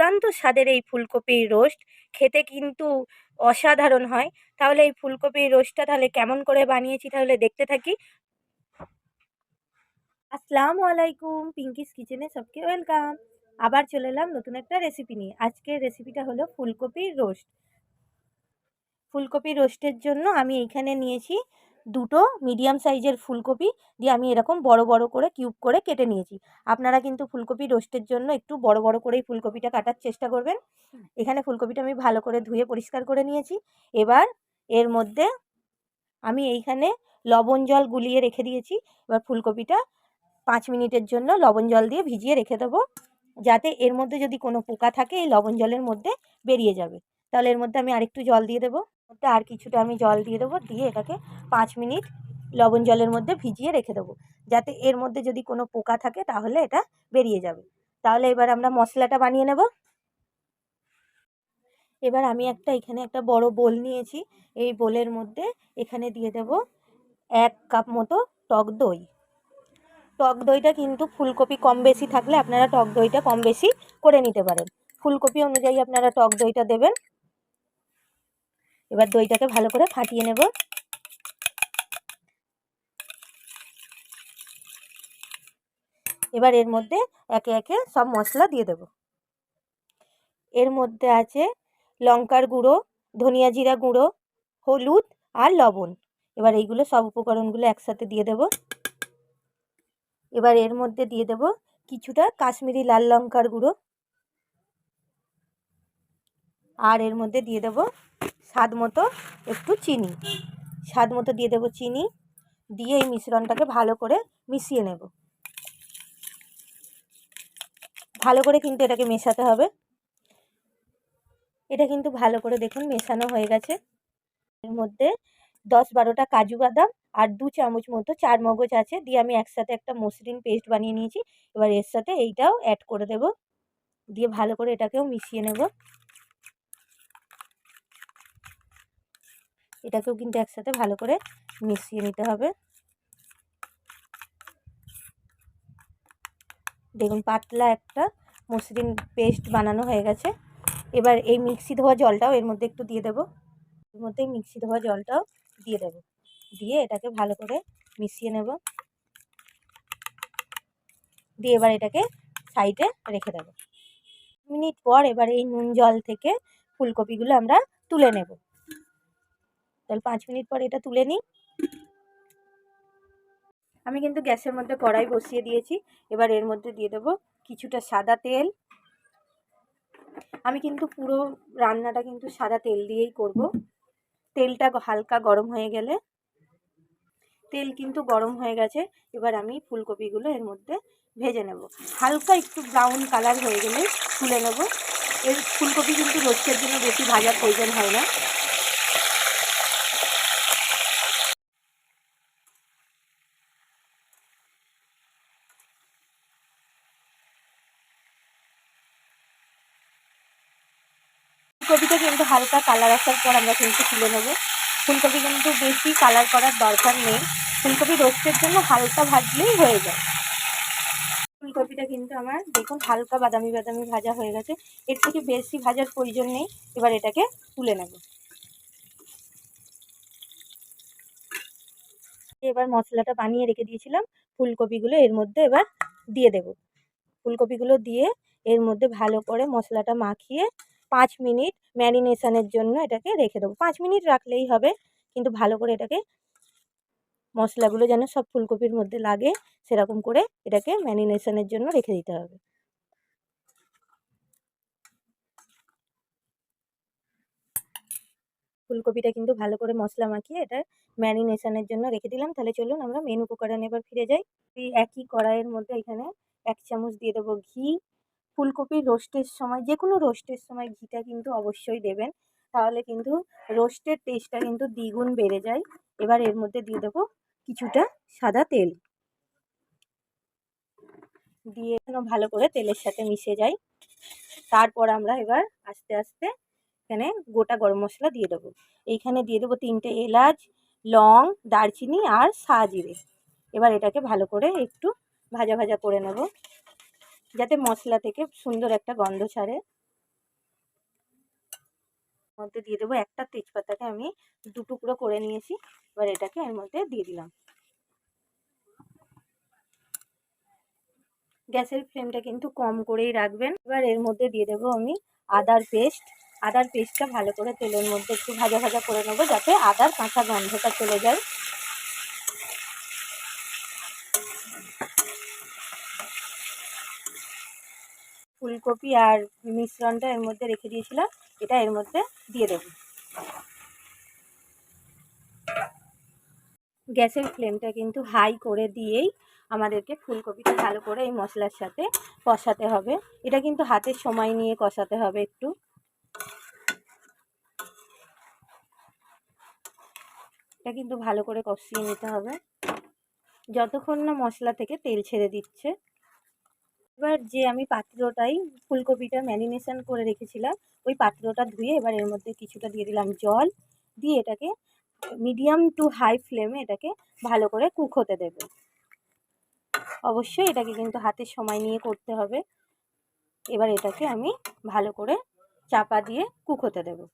দুর্দান্ত স্বাদের এই ফুলকপির রোস্ট। খেতে কিন্তু অসাধারণ হয়। তাহলে এই ফুলকপির রোস্টটা তাহলে কেমন করে বানিয়েছি তাহলে দেখতে থাকি। আসসালামু আলাইকুম পিঙ্কিস কিচেনে সবকে ওয়েলকাম। আবার চলে এলাম নতুন একটা রেসিপি নিয়ে। আজকের রেসিপিটা হলো ফুলকপির রোস্ট। ফুলকপি রোস্টের জন্য আমি এইখানে নিয়েছি দুটো মিডিয়াম সাইজের ফুলকপি দিয়ে আমি এরকম বড় বড় করে কিউব করে কেটে নিয়েছি। আপনারা কিন্তু ফুলকপি রোস্টের জন্য একটু বড় বড় করেই ফুলকপিটা কাটার চেষ্টা করবেন। এখানে ফুলকপিটা আমি ভালো করে ধুয়ে পরিষ্কার করে নিয়েছি। এবার এর মধ্যে আমি এইখানে লবণ জল গুলিয়ে রেখে দিয়েছি। এবার ফুলকপিটা পাঁচ মিনিটের জন্য লবণ জল দিয়ে ভিজিয়ে রেখে দেবো। যাতে এর মধ্যে যদি কোনো পোকা থাকে, এই লবণ জলের মধ্যে বেরিয়ে যাবে। তাহলে এর মধ্যে আমি আরেকটু জল দিয়ে দেবো। মধ্যে আর কিছুটা আমি জল দিয়ে দেবো, দিয়ে এটাকে পাঁচ মিনিট লবণ জলের মধ্যে ভিজিয়ে রেখে দেবো। যাতে এর মধ্যে যদি কোনো পোকা থাকে তাহলে এটা বেরিয়ে যাবে। তাহলে এবার আমরা মশলাটা বানিয়ে নেব। এবার আমি একটা এখানে একটা বড় বোল নিয়েছি। এই বোলের মধ্যে এখানে দিয়ে দেব এক কাপ মতো টক দই। টক দইটা কিন্তু ফুলকপি কম বেশি থাকলে আপনারা টক দইটা কম বেশি করে নিতে পারেন। ফুলকপি অনুযায়ী আপনারা টক দইটা দেবেন। এবার দইটাকে ভালো করে ফাটিয়ে নেব। এবার এর মধ্যে একে একে সব মশলা দিয়ে দেব। এর মধ্যে আছে লঙ্কার গুঁড়ো, ধনিয়া জিরা গুঁড়ো, হলুদ আর লবণ। এবার এইগুলো সব উপকরণগুলো একসাথে দিয়ে দেব। এবার এর মধ্যে দিয়ে দেব কিছুটা কাশ্মীরি লাল লঙ্কার গুঁড়ো। আর এর মধ্যে দিয়ে দেব স্বাদ মতো একটু চিনি। স্বাদ মতো দিয়ে দেব চিনি। দিয়ে এই মিশ্রণটাকে ভালো করে মিশিয়ে নেব। ভালো করে কিন্তু এটাকে মেশাতে হবে। এটা কিন্তু ভালো করে দেখুন মেশানো হয়ে গেছে। এর মধ্যে দশ বারোটা কাজু বাদাম আর দু চামচ মতো চার মগজ আছে দিয়ে আমি একসাথে একটা মসৃণ পেস্ট বানিয়ে নিয়েছি। এবার এর সাথে এইটাও অ্যাড করে দেব। দিয়ে ভালো করে এটাকেও মিশিয়ে নেব। এটাকেও কিন্তু একসাথে ভালো করে মিশিয়ে নিতে হবে। দেখুন পাতলা একটা মসৃণ পেস্ট বানানো হয়ে গেছে। এবার এই মিক্সি ধোয়া জলটাও এর মধ্যে একটু দিয়ে দেবো। এর মধ্যে মিক্সি ধোয়া জলটাও দিয়ে দেবো। দিয়ে এটাকে ভালো করে মিশিয়ে নেব। দিয়ে এবার এটাকে সাইডে রেখে দেবো। মিনিট পর এবার এই নুন জল থেকে ফুলকপিগুলো আমরা তুলে নেব। তাহলে পাঁচ মিনিট পর এটা তুলে নিই। আমি কিন্তু গ্যাসের মধ্যে কড়াই বসিয়ে দিয়েছি। এবার এর মধ্যে দিয়ে দেবো কিছুটা সাদা তেল। আমি কিন্তু পুরো রান্নাটা কিন্তু সাদা তেল দিয়েই করব। তেলটা হালকা গরম হয়ে গেলে তেল কিন্তু গরম হয়ে গেছে। এবার আমি ফুলকপিগুলো এর মধ্যে ভেজে নেব। হালকা একটু ব্রাউন কালার হয়ে গেলে তুলে নেব। এর ফুলকপি কিন্তু রোস্টের জন্য বেশি ভাজার প্রয়োজন হয় না। ফুলকপিটা কিন্তু হালকা কালার আসার পর আমরা কিন্তু তুলে নেব। ফুলকপি কিন্তু বেশি কালার করার দরকার নেই। ফুলকপি রোস্টের জন্য হালকা ভাজলেই হয়ে যায়। ফুলকপিটা কিন্তু আমার দেখুন হালকা বাদামি বাদামি ভাজা হয়ে গেছে। এর থেকে বেশি ভাজার প্রয়োজন নেই। এবার এটাকে তুলে নেব। এবার মশলাটা বানিয়ে রেখে দিয়েছিলাম। ফুলকপিগুলো এর মধ্যে এবার দিয়ে দেব। ফুলকপিগুলো দিয়ে এর মধ্যে ভালো করে মশলাটা মাখিয়ে পাঁচ মিনিট ম্যারিনেশনের জন্য এটাকে রেখে দেবো। পাঁচ মিনিট রাখলেই হবে, কিন্তু ভালো করে এটাকে মশলাগুলো যেন সব ফুলকপির মধ্যে লাগে, সেরকম করে এটাকে ম্যারিনেশনের জন্য রেখে দিতে হবে। ফুলকপিটা কিন্তু ভালো করে মশলা মাখিয়ে এটা ম্যারিনেশনের জন্য রেখে দিলাম। তাহলে চলুন আমরা মেনু উপকরণে এবার ফিরে যাই। একই কড়াইয়ের মধ্যে এখানে এক চামচ দিয়ে দেবো ঘি ফুলকপির রোস্টের সময় যে কোনো রোস্টের সময় ঘিটা কিন্তু অবশ্যই দেবেন। তাহলে কিন্তু রোস্টের টেস্টটা কিন্তু দ্বিগুণ বেড়ে যায়। এবার এর মধ্যে দিয়ে দেবো কিছুটা সাদা তেল। দিয়ে ভালো করে তেলের সাথে মিশে যায়। তারপর আমরা এবার আস্তে আস্তে এখানে গোটা গরম মশলা দিয়ে দেবো। এইখানে দিয়ে দেবো তিনটে এলাচ, লং, দারচিনি আর জিরে এবার এটাকে ভালো করে একটু ভাজা ভাজা করে নেব। যাতে মশলা থেকে সুন্দর একটা গন্ধ ছাড়ে। মধ্যে দিয়ে দেবো একটা তেজপাতাকে আমি দু টুকরো করে নিয়েছি, এবার এটাকে এর মধ্যে দিয়ে দিলাম। গ্যাসের ফ্লেমটা কিন্তু কম করেই রাখবেন। এবার এর মধ্যে দিয়ে দেবো আমি আদার পেস্ট। আদার পেস্টটা ভালো করে তেলের মধ্যে একটু ভাজা ভাজা করে নেব, যাতে আদার কাঁচা গন্ধটা চলে যায়। ফুলকপি আর মিশ্রণটা এর মধ্যে রেখে দিয়েছিলাম। এটা এর মধ্যে দিয়ে দেবো। গ্যাসের ফ্লেমটা কিন্তু হাই করে দিয়েই আমাদেরকে ফুলকপিটা ভালো করে এই মশলার সাথে কষাতে হবে। এটা কিন্তু হাতের সময় নিয়ে কষাতে হবে একটু। এটা কিন্তু ভালো করে কষিয়ে নিতে হবে। যতক্ষণ না মশলা থেকে তেল ছেড়ে দিচ্ছে এবার যে আমি পাত্রটাই ফুলকপিটা ম্যারিনেশন করে রেখেছিলাম, ওই পাত্রটা ধুয়ে এবার এর মধ্যে কিছুটা দিয়ে দিলাম জল, দিয়ে এটাকে মিডিয়াম টু হাই ফ্লেমে এটাকে ভালো করে কুক হতে দেবে। অবশ্যই এটাকে কিন্তু হাতের সময় নিয়ে করতে হবে। এবার এটাকে আমি ভালো করে চাপা দিয়ে কুক হতে দেবো।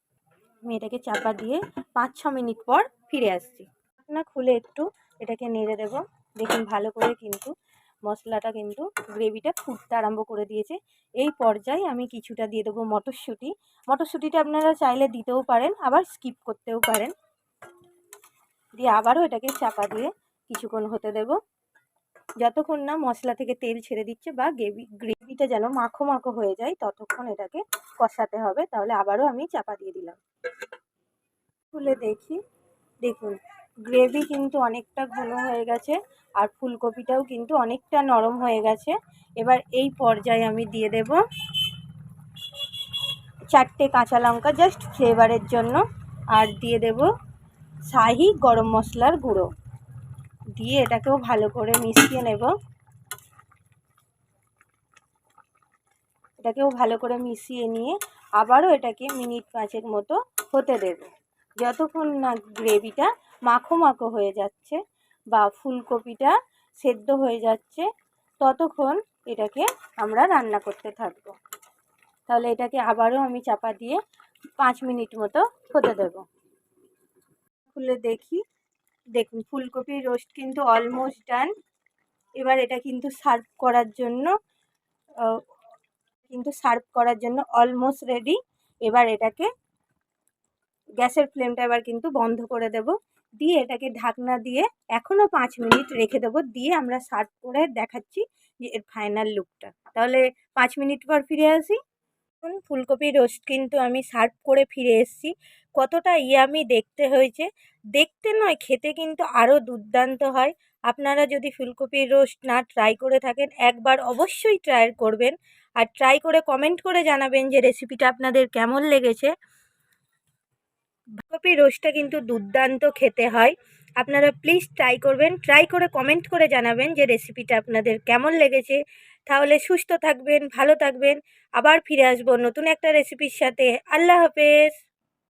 আমি এটাকে চাপা দিয়ে পাঁচ ছ মিনিট পর ফিরে আসছি। না খুলে একটু এটাকে নেড়ে দেব। দেখুন ভালো করে কিন্তু মশলাটা কিন্তু গ্রেভিটা ফুটতে আরম্ভ করে দিয়েছে। এই পর্যায়ে আমি কিছুটা দিয়ে দেবো মটরশুঁটি। মটরশুঁটিটা আপনারা চাইলে দিতেও পারেন, আবার স্কিপ করতেও পারেন। দিয়ে আবারও এটাকে চাপা দিয়ে কিছুক্ষণ হতে দেব। যতক্ষণ না মশলা থেকে তেল ছেড়ে দিচ্ছে বা গ্রেভি, গ্রেভিটা যেন মাখো মাখো হয়ে যায়, ততক্ষণ এটাকে কষাতে হবে। তাহলে আবারও আমি চাপা দিয়ে দিলাম। খুলে দেখি। দেখুন গ্রেভি কিন্তু অনেকটা ঘন হয়ে গেছে আর ফুলকপিটাও কিন্তু অনেকটা নরম হয়ে গেছে। এবার এই পর্যায়ে আমি দিয়ে দেব চারটে কাঁচা লঙ্কা জাস্ট ফ্লেভারের জন্য আর দিয়ে দেব শাহি গরম মশলার গুঁড়ো। দিয়ে এটাকেও ভালো করে মিশিয়ে নেব। এটাকেও ভালো করে মিশিয়ে নিয়ে আবারও এটাকে মিনিট পাঁচেক মতো হতে দেব। যতক্ষণ না গ্রেভিটা মাখো মাখো হয়ে যাচ্ছে বা ফুলকপিটা সেদ্ধ হয়ে যাচ্ছে, ততক্ষণ এটাকে আমরা রান্না করতে থাকব। তাহলে এটাকে আবারও আমি চাপা দিয়ে পাঁচ মিনিট মতো হতে দেব। খুলে দেখি। দেখুন ফুলকপির রোস্ট কিন্তু অলমোস্ট ডান। এবার এটা কিন্তু সার্ভ করার জন্য কিন্তু সার্ভ করার জন্য অলমোস্ট রেডি। এবার এটাকে গ্যাসের ফ্লেমটা এবার কিন্তু বন্ধ করে দেব। দিয়ে এটাকে ঢাকনা দিয়ে এখনও পাঁচ মিনিট রেখে দেবো। দিয়ে আমরা সার্ভ করে দেখাচ্ছি যে এর ফাইনাল লুকটা। তাহলে পাঁচ মিনিট পর ফিরে আসি। ফুলকপির রোস্ট কিন্তু আমি সার্ভ করে ফিরে এসেছি। কতটা ইয়ামি দেখতে হয়েছে। দেখতে নয়, খেতে কিন্তু আরও দুর্দান্ত হয়। আপনারা যদি ফুলকপির রোস্ট না ট্রাই করে থাকেন, একবার অবশ্যই ট্রাই করবেন। আর ট্রাই করে কমেন্ট করে জানাবেন যে রেসিপিটা আপনাদের কেমন লেগেছে। ফুলকপির রোস্টটা কিন্তু দুর্দান্ত খেতে হয়। আপনারা প্লিজ ট্রাই করবেন। ট্রাই করে কমেন্ট করে জানাবেন যে রেসিপিটা আপনাদের কেমন লেগেছে। তাহলে সুস্থ থাকবেন, ভালো থাকবেন। আবার ফিরে আসব নতুন একটা রেসিপির সাথে। আল্লাহ হাফেজ!